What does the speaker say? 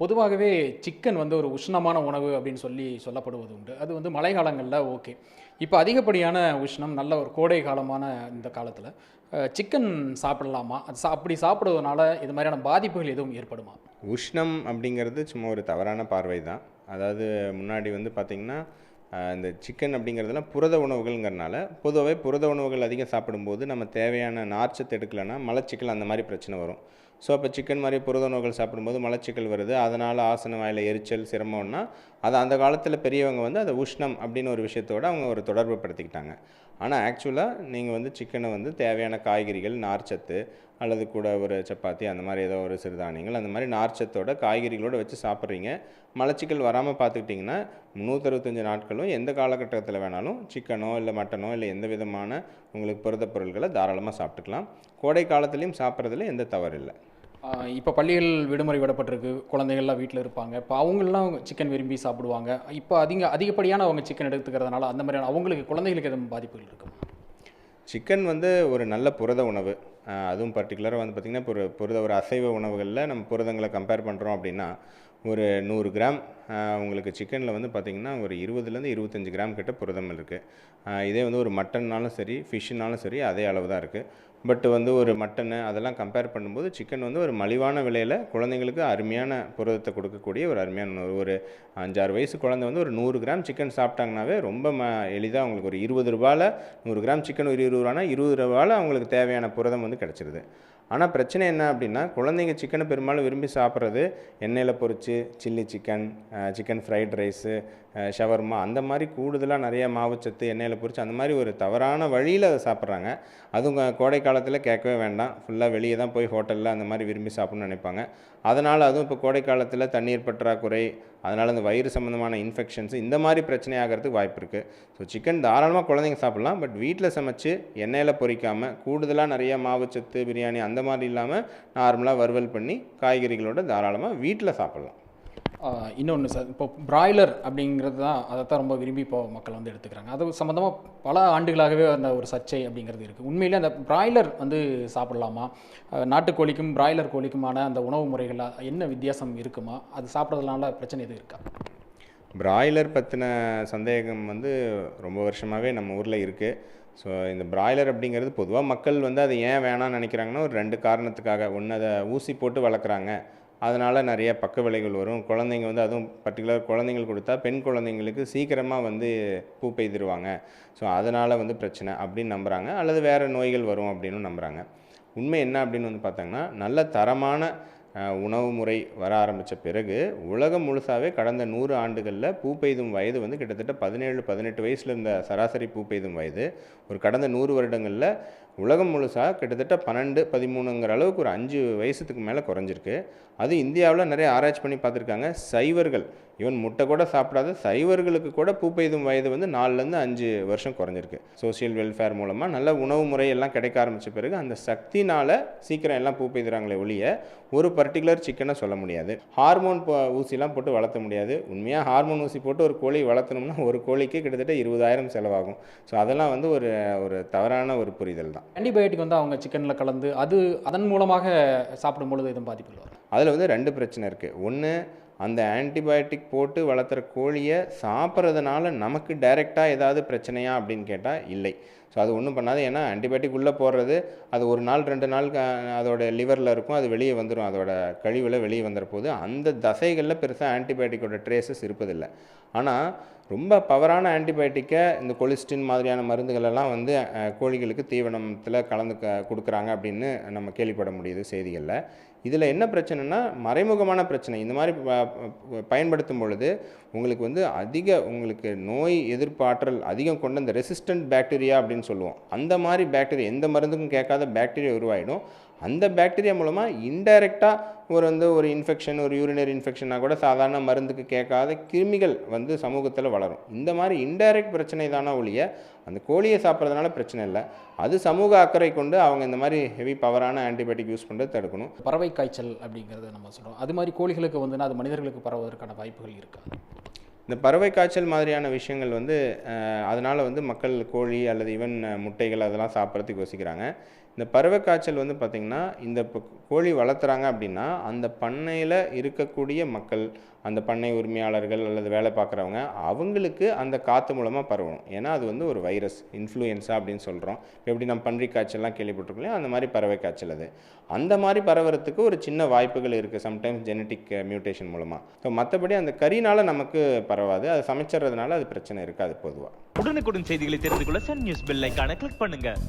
பொதுவாகவே சிக்கன் வந்து ஒரு உஷ்ணமான உணவு அப்படின்னு சொல்லி சொல்லப்படுவது உண்டு. அது வந்து மழை காலங்களில் ஓகே இப்போ அதிகப்படியான உஷ்ணம் நல்ல ஒரு கோடை காலமான இந்த காலத்தில் சிக்கன் சாப்பிடலாமா? அது சா அப்படி சாப்பிடுவதனால இது மாதிரியான பாதிப்புகள் எதுவும் ஏற்படுமா? உஷ்ணம் அப்படிங்கிறது சும்மா ஒரு தவறான பார்வை தான் அதாவது முன்னாடி வந்து பார்த்திங்கன்னா இந்த சிக்கன் அப்படிங்கிறதுலாம் புரத உணவுகள்ங்கிறனால பொதுவாகவே புரத உணவுகள் அதிகம் சாப்பிடும்போது நம்ம தேவையான நார்ச்சத்து எடுக்கலைன்னா மலச்சிக்கல் அந்த மாதிரி பிரச்சனை வரும். ஸோ அப்போ சிக்கன் மாதிரி புரத உணவுகள் சாப்பிடும்போது மலச்சிக்கல் வருது. அதனால் ஆசன வாயில் எரிச்சல் சிரமம்னா அது அந்த காலத்தில் பெரியவங்க வந்து அதை உஷ்ணம் அப்படின்னு ஒரு விஷயத்தோட அவங்க ஒரு தொடர்பு படுத்திக்கிட்டாங்க. ஆனால் ஆக்சுவலாக நீங்கள் வந்து சிக்கனை வந்து தேவையான காய்கறிகள் நார்ச்சத்து அல்லது கூட ஒரு சப்பாத்தி அந்த மாதிரி ஏதோ ஒரு சிறுதானியங்கள் அந்த மாதிரி நார்ச்சத்தோட காய்கறிகளோடு வச்சு சாப்பிட்றீங்க. மலச்சிக்கல் வராமல் பார்த்துக்கிட்டிங்கன்னா முந்நூற்றறுபத்தஞ்சு நாட்களும் எந்த காலகட்டத்தில் வேணாலும் சிக்கனோ இல்லை மட்டனோ இல்லை எந்த விதமான உங்களுக்கு புரத பொருட்களை தாராளமாக சாப்பிட்டுக்கலாம். கோடை காலத்துலேயும் சாப்பிட்றதுல எந்த தவறு இல்லை இப்போ பள்ளிகள் விடுமுறை விடப்பட்டிருக்கு. குழந்தைகள்லாம் வீட்டில் இருப்பாங்க. இப்போ அவங்கெல்லாம் சிக்கன் விரும்பி சாப்பிடுவாங்க. இப்போ அதிக அதிகப்படியான அவங்க சிக்கன் எடுத்துக்கிறதுனால அந்த மாதிரியான அவங்களுக்கு குழந்தைகளுக்கு எதுவும் பாதிப்புகள் இருக்கும்? சிக்கன் வந்து ஒரு நல்ல புரத உணவு. அதுவும் பர்டிகுலராக வந்து பார்த்திங்கன்னா இப்போ ஒரு புரத ஒரு அசைவ உணவுகளில் நம்ம புரதங்களை கம்பேர் பண்ணுறோம் அப்படின்னா ஒரு நூறு கிராம் உங்களுக்கு சிக்கனில் வந்து பார்த்திங்கன்னா ஒரு இருபதுலேருந்து இருபத்தஞ்சி கிராம் கிட்ட புரதம் இருக்குது இதே வந்து ஒரு மட்டன்னாலும் சரி ஃபிஷ்ஷுனாலும் சரி அதே அளவு தான் இருக்குது பட் வந்து ஒரு மட்டனு அதெல்லாம் கம்பேர் பண்ணும்போது சிக்கன் வந்து ஒரு மலிவான விலையில் குழந்தைங்களுக்கு அருமையான புரதத்தை கொடுக்கக்கூடிய ஒரு அருமையான உணவு. ஒரு அஞ்சாறு வயசு குழந்தை வந்து ஒரு நூறு கிராம் சிக்கன் சாப்பிட்டாங்கனாவே ரொம்ப ம எளிதாக அவங்களுக்கு ஒரு இருபது ரூபாயில் நூறு கிராம் சிக்கன் ஒரு இருபது ரூபானா இருபது ரூபாவில் அவங்களுக்கு தேவையான புரதம் வந்து கிடச்சிருது. ஆனால் பிரச்சனை என்ன அப்படின்னா குழந்தைங்க சிக்கனை பெரும்பாலும் விரும்பி சாப்பிட்றது எண்ணெயில் பொறிச்சு chilli chicken chicken fried rice shawarma அந்த மாதிரி கூடுதலாக நிறைய மாவுச்சத்து எண்ணெயில் பொறிச்சு அந்த மாதிரி ஒரு தவறான வழியில் அதை சாப்பிட்றாங்க. அதுவும் கோடை காலத்தில் கேட்கவே வேண்டாம். ஃபுல்லாக வெளியே தான் போய் ஹோட்டலில் அந்த மாதிரி விரும்பி சாப்பிட்ணும்னு நினைப்பாங்க. அதனால் அதுவும் இப்போ கோடை காலத்தில் தண்ணீர் பற்றாக்குறை அதனால் அந்த வயிறு சம்மந்தமான இன்ஃபெக்ஷன்ஸ் இந்த மாதிரி பிரச்சனை ஆகிறதுக்கு வாய்ப்பு இருக்குது ஸோ சிக்கன் தாராளமாக குழந்தைங்க சாப்பிட்லாம். பட் வீட்டில் சமைச்சு எண்ணெயில் பொரிக்காமல் கூடுதலாக நிறைய மாவுச்சத்து பிரியாணி அந்த மாதிரி இல்லாமல் நார்மலாக வறுவல் பண்ணி காய்கறிகளோட தாராளமாக வீட்டில் சாப்பிட்லாம். இன்னொன்று சார் இப்போ பிராய்லர் அப்படிங்கிறது தான் அதை தான் ரொம்ப விரும்பி இப்போ மக்கள் வந்து எடுத்துக்கிறாங்க. அது சம்மந்தமாக பல ஆண்டுகளாகவே அந்த ஒரு சர்ச்சை அப்படிங்கிறது இருக்குது உண்மையிலே அந்த பிராய்லர் வந்து சாப்பிடலாமா? நாட்டுக்கோழிக்கும் பிராய்லர் கோழிக்குமான அந்த உணவு முறைகள் என்ன வித்தியாசம் இருக்குமா? அது சாப்பிட்றதுனால பிரச்சனை எதுவும் இருக்கா? பிராய்லர் பற்றின சந்தேகம் வந்து ரொம்ப வருஷமாகவே நம்ம ஊரில் இருக்குது ஸோ இந்த பிராய்லர் அப்படிங்கிறது பொதுவாக மக்கள் வந்து அதை ஏன் வேணாம்னு நினைக்கிறாங்கன்னா ஒரு ரெண்டு காரணத்துக்காக. ஒன்று அதை ஊசி போட்டு வளர்க்குறாங்க. அதனால் நிறைய பக்க விளைவுகள் வரும். குழந்தைங்க வந்து அதுவும் பர்டிகுலர் குழந்தைங்களுக்கு கொடுத்தா பெண் குழந்தைங்களுக்கு சீக்கிரமாக வந்து பூ பெய்திருவாங்க. ஸோ அதனால் வந்து பிரச்சனை அப்படின்னு நம்புகிறாங்க அல்லது வேறு நோய்கள் வரும் அப்படின்னு நம்புகிறாங்க உண்மை என்ன அப்படின்னு வந்து பார்த்தாங்கன்னா நல்ல தரமான உணவு முறை வர ஆரம்பித்த பிறகு உலகம் முழுசாவே கடந்த நூறு ஆண்டுகளில் பூ பெய்தும் வயது வந்து கிட்டத்தட்ட பதினேழு பதினெட்டு வயசில் இருந்த சராசரி பூ பெய்தும் வயது. ஒரு கடந்த நூறு வருடங்களில் உலகம் முழுசாக கிட்டத்தட்ட பன்னெண்டு பதிமூணுங்கிற அளவுக்கு ஒரு அஞ்சு வயசுக்கு மேலே குறைஞ்சிருக்கு. அது இந்தியாவில் நிறைய ஆராய்ச்சி பண்ணி பார்த்துருக்காங்க. சைவர்கள் ஈவன் முட்டை கூட சாப்பிடாத சைவர்களுக்கு கூட பூ பெய்தும் வயது வந்து நாலுலேருந்து அஞ்சு வருஷம் குறைஞ்சிருக்கு. சோஷியல் வெல்ஃபேர் மூலமாக நல்ல உணவு முறை எல்லாம் கிடைக்க ஆரம்பித்த பிறகு அந்த சக்தினால் சீக்கிரம் எல்லாம் பூ பெய்துறாங்களே ஒழிய ஒரு பர்டிகுலர் சிக்கனை சொல்ல முடியாது. ஹார்மோன் போ ஊசிலாம் போட்டு வளர்த்த முடியாது. உண்மையாக ஹார்மோன் ஊசி போட்டு ஒரு கோழி வளர்த்தணும்னா ஒரு கோழிக்கு கிட்டத்தட்ட இருபதாயிரம் செலவாகும். ஸோ அதெல்லாம் வந்து ஒரு ஒரு தவறான ஒரு புரிதல் தான். ஆன்டிபயோட்டிக் வந்து அவங்க சிக்கனில் கலந்து அது அதன் மூலமாக சாப்பிடும் பொழுது எதுவும் பாதிப்பு வரும். அதில் வந்து ரெண்டு பிரச்சனை இருக்குது ஒன்று அந்த ஆன்டிபயோட்டிக் போட்டு வளர்த்துற கோழியை சாப்பிட்றதுனால நமக்கு டைரெக்டாக ஏதாவது பிரச்சனையா அப்படின்னு கேட்டால் இல்லை. ஸோ அது ஒன்றும் பண்ணாது. ஏன்னா ஆன்டிபயோட்டிக் உள்ளே போடுறது அது ஒரு நாள் ரெண்டு நாள் அதோடய அதோட லிவரில் இருக்கும். அது வெளியே வந்துடும் அதோட கழிவில் வெளியே வந்துற போது அந்த தசைகளில் பெருசாக ஆன்டிபயோட்டிக்கோட ட்ரேசஸ் இருப்பதில்லை. ஆனால் ரொம்ப பவரான ஆன்டிபயோட்டிக்கை இந்த கொலிஸ்டின் மாதிரியான மருந்துகளெல்லாம் வந்து கோழிகளுக்கு தீவனத்தில் கலந்து க கொடுக்குறாங்க அப்படின்னு நம்ம கேள்விப்பட முடியுது செய்திகளில். இதில் என்ன பிரச்சனைனா மறைமுகமான பிரச்சனை. இந்த மாதிரி பயன்படுத்தும் பொழுது உங்களுக்கு வந்து அதிக உங்களுக்கு நோய் எதிர்ப்பாற்றல் அதிகம் கொண்ட இந்த ரெசிஸ்டன்ட் பாக்டீரியா அப்படின்னு சொல்லுவோம். அந்த மாதிரி பாக்டீரியா எந்த மருந்துக்கும் கேட்காத பாக்டீரியா உருவாயிடும். அந்த பாக்டீரியா மூலமாக இன்டைரக்டாக ஒரு வந்து ஒரு இன்ஃபெக்ஷன் ஒரு யூரினரி இன்ஃபெக்ஷனாக கூட சாதாரண மருந்துக்கு கேட்காத கிருமிகள் வந்து சமூகத்தில் வளரும். இந்த மாதிரி இன்டைரக்ட் பிரச்சனை தானே ஒழிய அந்த கோழியை சாப்பிட்றதுனால பிரச்சனை இல்லை. அது சமூக அக்கறை கொண்டு அவங்க இந்த மாதிரி ஹெவி பவரான ஆன்டிபயோட்டிக் யூஸ் பண்ணுறது தடுக்கணும். பறவை காய்ச்சல் அப்படிங்கிறத நம்ம சொல்கிறோம் அது மாதிரி கோழிகளுக்கு வந்துன்னா அது மனிதர்களுக்கு பரவுவதற்கான வாய்ப்புகள் இருக்காது இந்த பறவை காய்ச்சல் மாதிரியான விஷயங்கள் வந்து அதனால் வந்து மக்கள் கோழி அல்லது ஈவன் முட்டைகள் அதெல்லாம் சாப்பிட்றதுக்கு யோசிக்கிறாங்க. இந்த பறவை காய்ச்சல் வந்து பார்த்திங்கன்னா இந்த இப்போ கோழி வளர்த்துறாங்க அப்படின்னா அந்த பண்ணையில் இருக்கக்கூடிய மக்கள் அந்த பண்ணை உரிமையாளர்கள் அல்லது வேலை பார்க்குறவங்க அவங்களுக்கு அந்த காற்று மூலமாக பரவணும். ஏன்னா அது வந்து ஒரு வைரஸ் இன்ஃப்ளூயன்ஸா அப்படின்னு சொல்கிறோம் இப்போ எப்படி நம்ம பன்றி காய்ச்சல்லாம் கேள்விப்பட்டிருக்கோம் அந்த மாதிரி பறவை காய்ச்சல் அது. அந்த மாதிரி பரவறதுக்கு ஒரு சின்ன வாய்ப்புகள் இருக்குது சம்டைம்ஸ் ஜெனட்டிக் மியூட்டேஷன் மூலமாக ஸோ மற்றபடி அந்த கறினால் நமக்கு பரவாது. அது சமைச்சறதுனால அது பிரச்சனை இருக்காது பொதுவாக உடனுக்குடன் செய்திகளை தெரிந்து கொள்ள சன் நியூஸ் பெல் ஐகானை கிளிக் பண்ணுங்கள்